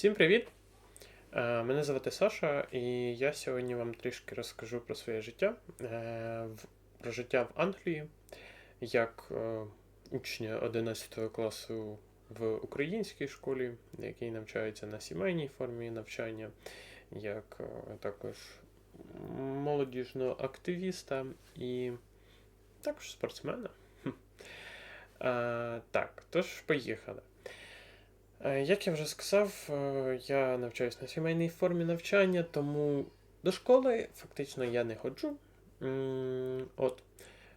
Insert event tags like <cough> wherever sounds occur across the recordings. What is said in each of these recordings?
Всім привіт! Е, Мене звати Саша, і я сьогодні вам трішки розкажу про своє життя, е, про життя в Англії, як е, учня 11 класу в українській школі, який навчається на сімейній формі навчання, як також молодіжного активіста і також спортсмена. Так, тож поїхали. Е, Як я вже сказав, е, я навчаюсь на сімейній формі навчання, тому до школи фактично я не ходжу. От,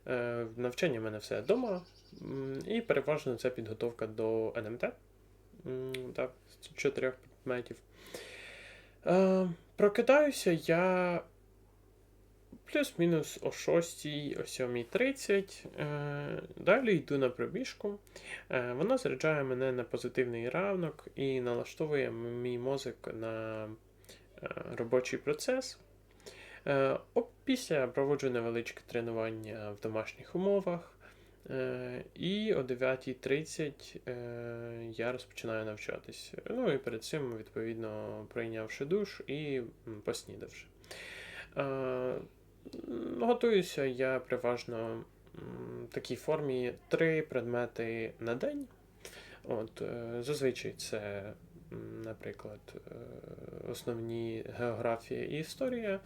е, навчання в мене все вдома, і переважно це підготовка до НМТ. Так, з чотирьох предметів. Прокидаюся я плюс-мінус о 6, о 7.30. Е, Далі йду на пробіжку. Е, Вона заряджає мене на позитивний ранок і налаштовує мій мозок на е, робочий процес. Після проводжу невеличке тренування в домашніх умовах. І о 9.30 е, я розпочинаю навчатись. Ну і перед цим, відповідно, прийнявши душ і поснідавши. Готуюся я переважно в такій формі три предмети на день. От, е, зазвичай це, наприклад, е, основні географія і історія.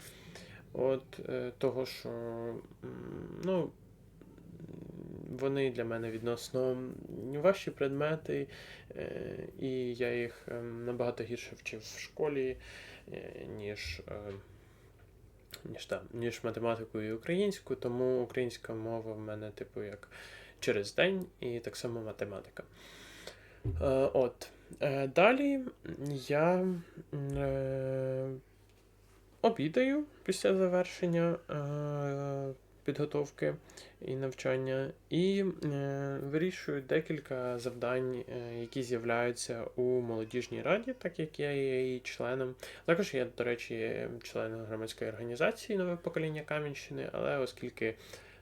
От е, того, що ну, вони для мене відносно важчі предмети, і я їх е, набагато гірше вчив в школі, ніж. Ніж, там, ніж математику і українську, тому українська мова в мене, типу, як через день, і так само математика. Е, от. Е, далі я е, обідаю після завершення е, підготовки і навчання, і е, вирішую декілька завдань, е, які з'являються у молодіжній раді, так як я є її членом. Також я, до речі, членом громадської організації Нове покоління Кам'янщини, але оскільки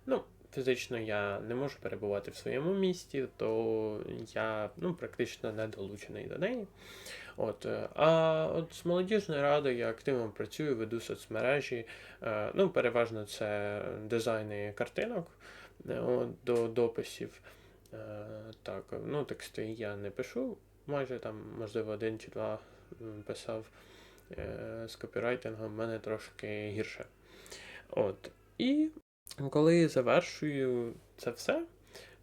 ну, фізично я не можу перебувати в своєму місті, то я ну, практично не долучений до неї. От, е, а от з молодіжною радою я активно працюю, веду соцмережі. Е, Ну, переважно це дизайни картинок е, до дописів. Так, ну, тексти я не пишу. Майже там, можливо, один чи два писав з копірайтингом, в мене трошки гірше. От. І коли завершую це все,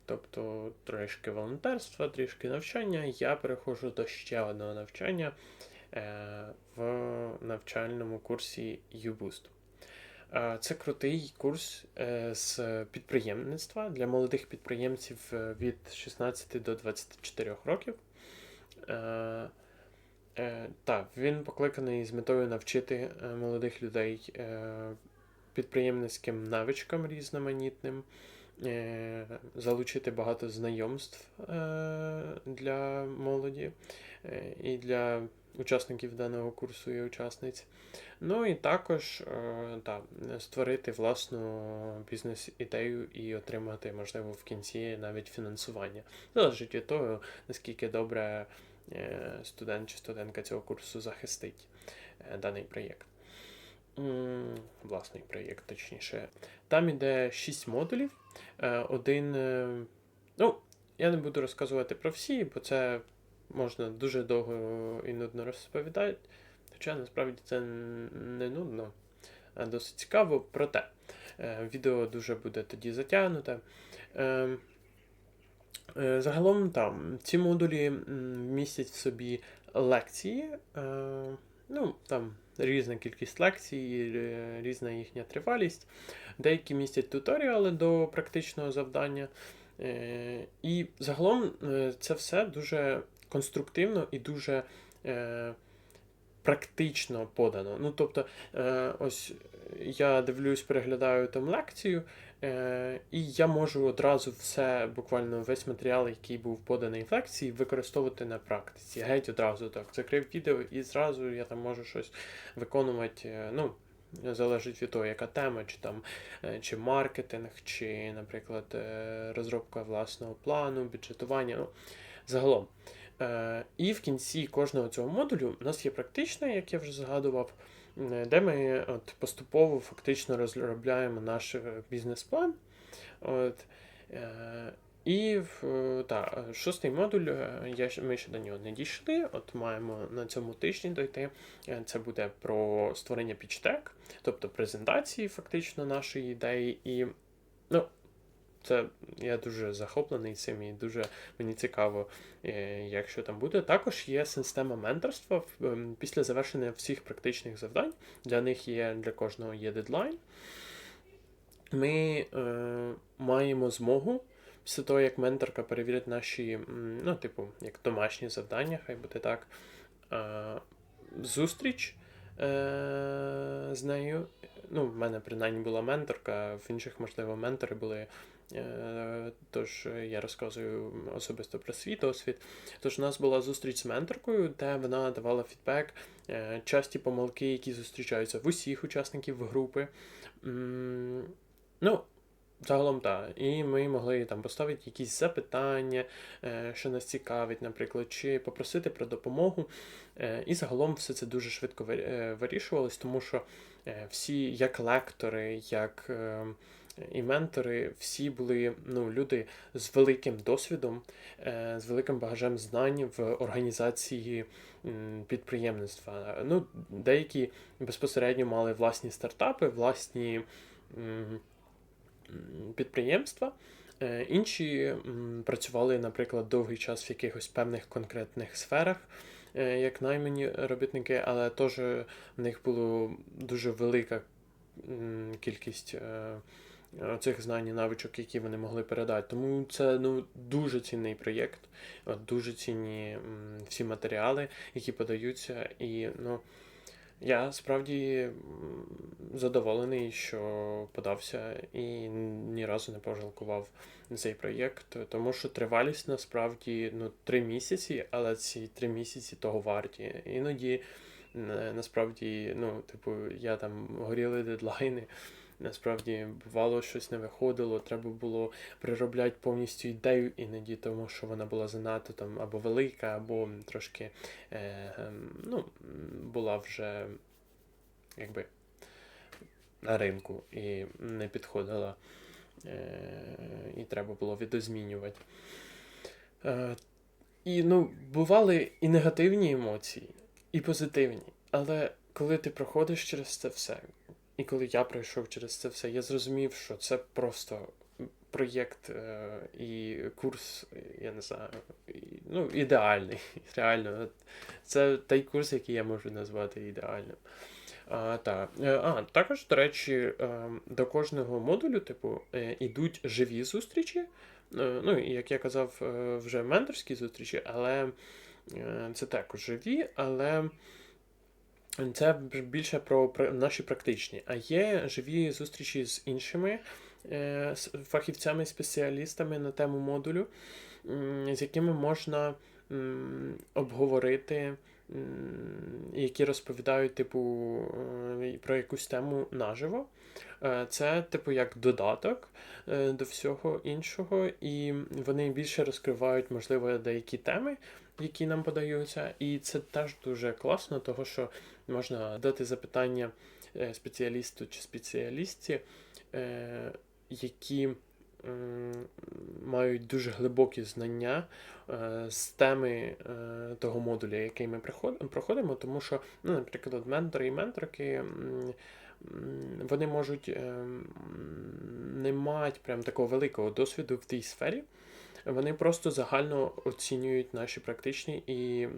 тобто трішки волонтерства, трішки навчання, я переходжу до ще одного навчання е, в навчальному курсі UBoost. Е, Це крутий курс е, з підприємництва для молодих підприємців від 16 до 24 років. Так, він покликаний з метою навчити молодих людей підприємницьким навичкам різноманітним, е, залучити багато знайомств е, для молоді е, і для учасників даного курсу і учасниць. Ну і також та, створити власну бізнес-ідею і отримати, можливо, в кінці навіть фінансування. Залежить від того, наскільки добре студент чи студентка цього курсу захистить даний проєкт. Власний проєкт, точніше. Там іде 6 модулів. Е, Один. е, Ну, я не буду розказувати про всі, бо це можна дуже довго і нудно розповідати. Хоча насправді це не нудно, а досить цікаво. Проте е, відео дуже буде тоді затягнуте. Загалом там ці модулі містять в собі лекції. Ну, там різна кількість лекцій, е, різна їхня тривалість. Деякі містять туторіали до практичного завдання. Е, І загалом е, це все дуже конструктивно і дуже практично подано. Ну, тобто, ось я дивлюсь, переглядаю там лекцію, і я можу одразу все, буквально весь матеріал, який був поданий в лекції, використовувати на практиці. Геть одразу так. Закрив відео і зразу я там можу щось виконувати. е, ну, Залежить від того, яка тема, чи там е, чи маркетинг, чи, наприклад, е, розробка власного плану, бюджетування. Ну, загалом. Е, І в кінці кожного цього модулю у нас є практичне, як я вже згадував, е, де ми от поступово фактично розробляємо наш е, бізнес-план. От, е, і е, та, шостий модуль, е, я, ми ще до нього не дійшли. От маємо на цьому тижні дойти. Е, Це буде про створення пічтек, тобто презентації фактично нашої ідеї. І ну, це я дуже захоплений цим і дуже мені цікаво, е, як що там буде. Також є система менторства ем, після завершення всіх практичних завдань. Для них є для кожного є дедлайн. Ми е, маємо змогу після того, як менторка перевірить наші, ну, типу, як домашні завдання, хай буде так, зустріч е, з нею. Ну, в мене принаймні була менторка, в інших, можливо, ментори були. Е, Тож я розказую особисто про свій досвід. Тож у нас була зустріч з менторкою, де вона давала фідбек, е, часті помилки, які зустрічаються в усіх учасників групи. Ну, загалом так. І ми могли там поставити якісь запитання, е, що нас цікавить, наприклад, чи попросити про допомогу. Е, І загалом все це дуже швидко е, вирішувалось, тому що е, всі, як лектори, як е, і ментори, всі були ну, люди з великим досвідом, е, з великим багажем знань в організації підприємництва. Ну, деякі безпосередньо мали власні стартапи, власні підприємства. Е, Інші працювали, наприклад, довгий час в якихось певних конкретних сферах, е, як наймані робітники, але теж в них було дуже велика кількість цих знань і навичок, які вони могли передати. Тому це ну, дуже цінний проєкт, дуже цінні всі матеріали, які подаються. І ну, я справді задоволений, що подався і ні разу не пожалкував цей проєкт, тому що тривалість насправді ну, три місяці, але ці три місяці того варті. Іноді насправді, ну, типу, я там горіли дедлайни. Насправді бувало щось не виходило, треба було переробляти повністю ідею іноді, тому що вона була занадто там або велика, або трошки е, ем, ну, була вже якби на ринку і не підходила. Е, і треба було відозмінювати. Е, і ну, бували і негативні емоції, і позитивні. Але коли ти проходиш через це все, і коли я пройшов через це все, я зрозумів, що це просто проєкт е, і курс, я не знаю, ну, ідеальний. <laughs> Реально, це той курс, який я можу назвати ідеальним. А, та. Е, а, також, до речі, е, до кожного модулю, типу, е, ідуть живі зустрічі. Ну, як я казав, вже менторські зустрічі, але це також живі, але це більше про наші практичні. А є живі зустрічі з іншими е, фахівцями, спеціалістами на тему модулю, з якими можна обговорити, які розповідають, типу, е, про якусь тему наживо. Е, Це, типу, як додаток до всього іншого, і вони більше розкривають, можливо, деякі теми, які нам подаються. І це теж дуже класно, того що можна дати запитання е, спеціалісту чи спеціалістці, е, які мають дуже глибокі знання е, з теми того модуля, який ми проходимо, тому що, ну, наприклад, ментори і менторки. Вони можуть не мають прям такого великого досвіду в тій сфері. Вони просто загально оцінюють наші практичні і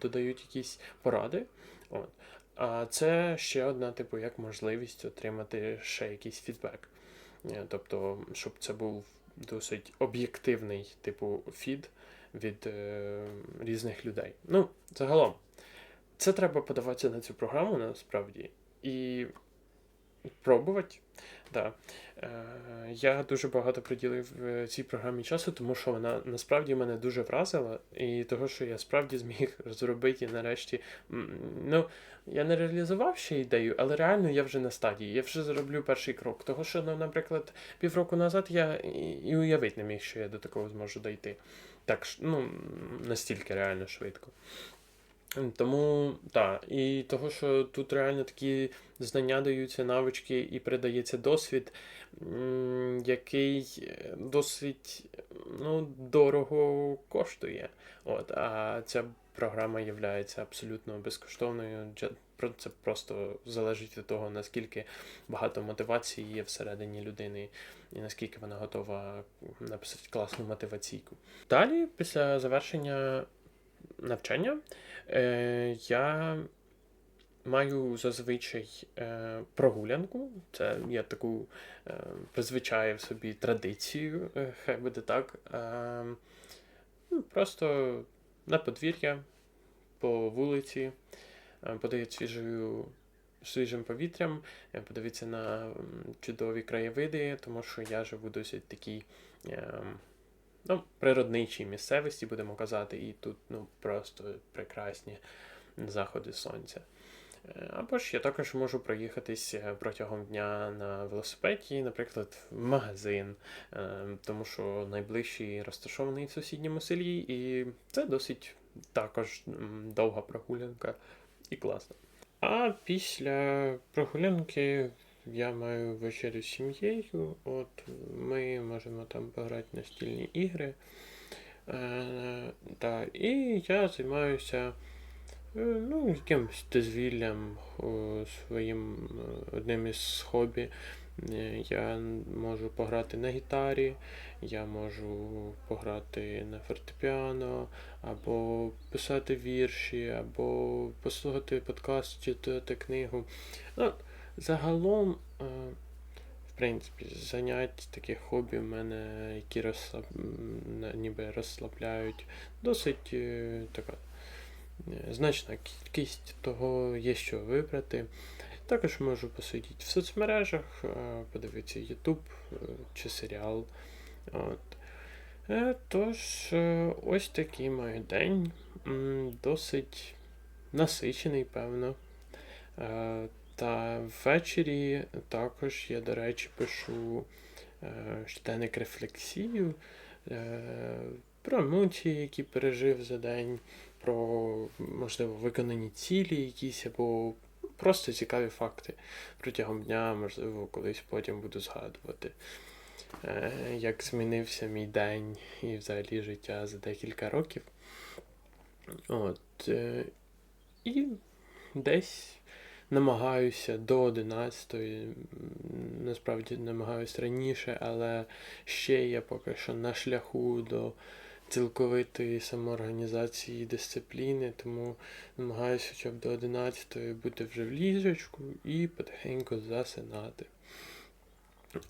додають якісь поради. От. А це ще одна, типу, як можливість отримати ще якийсь фідбек. Е, Тобто, щоб це був досить об'єктивний, типу, фід від е, різних людей. Ну, загалом, це треба подаватися на цю програму насправді і пробувати. Да. Е, я дуже багато приділив е, цій програмі часу, тому що вона насправді мене дуже вразила, і того, що я справді зміг <laughs> зробити нарешті. Ну, я не реалізував ще ідею, але реально я вже на стадії. Я вже зроблю перший крок. Того, що, ну, наприклад, півроку назад я і уявити не міг, що я до такого зможу дійти. так ну, настільки реально швидко. Тому так, і того, що тут реально такі знання даються, навички і передається досвід, який е, досить ну, дорого коштує. От, а ця програма є абсолютно безкоштовною. Це просто залежить від того, наскільки багато мотивації є всередині людини, і наскільки вона готова написати класну мотиваційку. Далі, після завершення навчання, е, я маю зазвичай е, прогулянку. Це я таку е, призвичаю собі традицію, е, хай буде так. Е, ну, просто на подвір'я, по вулиці, е, подихати свіжою, свіжим повітрям, е, подивитися на чудові краєвиди, тому що я живу досить такій. Е, ну, природничій місцевості, будемо казати, і тут ну, просто прекрасні заходи сонця. Е, Або ж я також можу проїхатись е, протягом дня на велосипеді, наприклад, в магазин, е, тому що найближчий розташований в сусідньому селі, і це досить також довга прогулянка і класно. А після прогулянки я маю вечерю з сім'єю. От ми можемо там пограти настільні ігри. Е, та, і я займаюся е, ну, якимось дозвіллям о, своїм е, одним із хобі. Е, Я можу пограти на гітарі, я можу пограти на фортепіано, або писати вірші, або послухати подкаст, читати книгу. Ну, загалом, е, в принципі, занять таких хобі в мене, які розслаб... ніби розслабляють, досить е, така е, значна кількість того є що вибрати. Також можу посидіти в соцмережах, подивитися YouTube чи серіал. От. Тож, ось такий мій день. Досить насичений, певно. Та ввечері також я, до речі, пишу е, щоденник рефлексію е, про емоції, які пережив за день, про, можливо, виконані цілі якісь, або просто цікаві факти протягом дня, можливо, колись потім буду згадувати, е, як змінився мій день і взагалі життя за декілька років. От, і десь намагаюся до 11, насправді намагаюся раніше, але ще я поки що на шляху до цілковитої самоорганізації дисципліни, тому намагаюся хоча б до 11 бути вже в ліжечку і потихеньку засинати.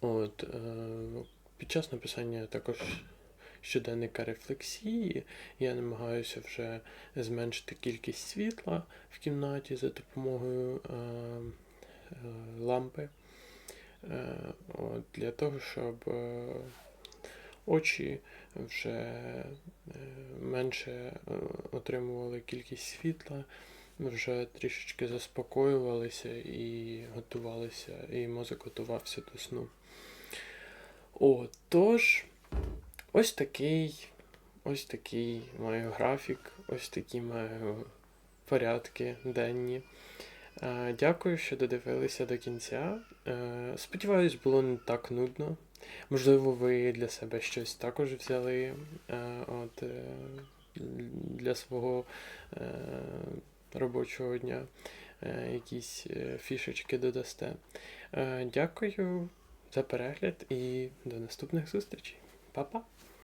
От, е, під час написання також щоденника рефлексії я намагаюся вже зменшити кількість світла в кімнаті за допомогою е, е, лампи. Е, от, для того, щоб е, очі вже е, менше е, отримували кількість світла, вже трішечки заспокоювалися і готувалися, і мозок готувався до сну. О, тож, ось такий, ось такий маю графік, ось такі маю порядки денні. Е, Дякую, що додивилися до кінця. Е, Сподіваюсь, було не так нудно. Можливо, ви для себе щось також взяли е, от, для свого робочого дня, якісь фішечки додасте. Дякую за перегляд і до наступних зустрічей. Па-па!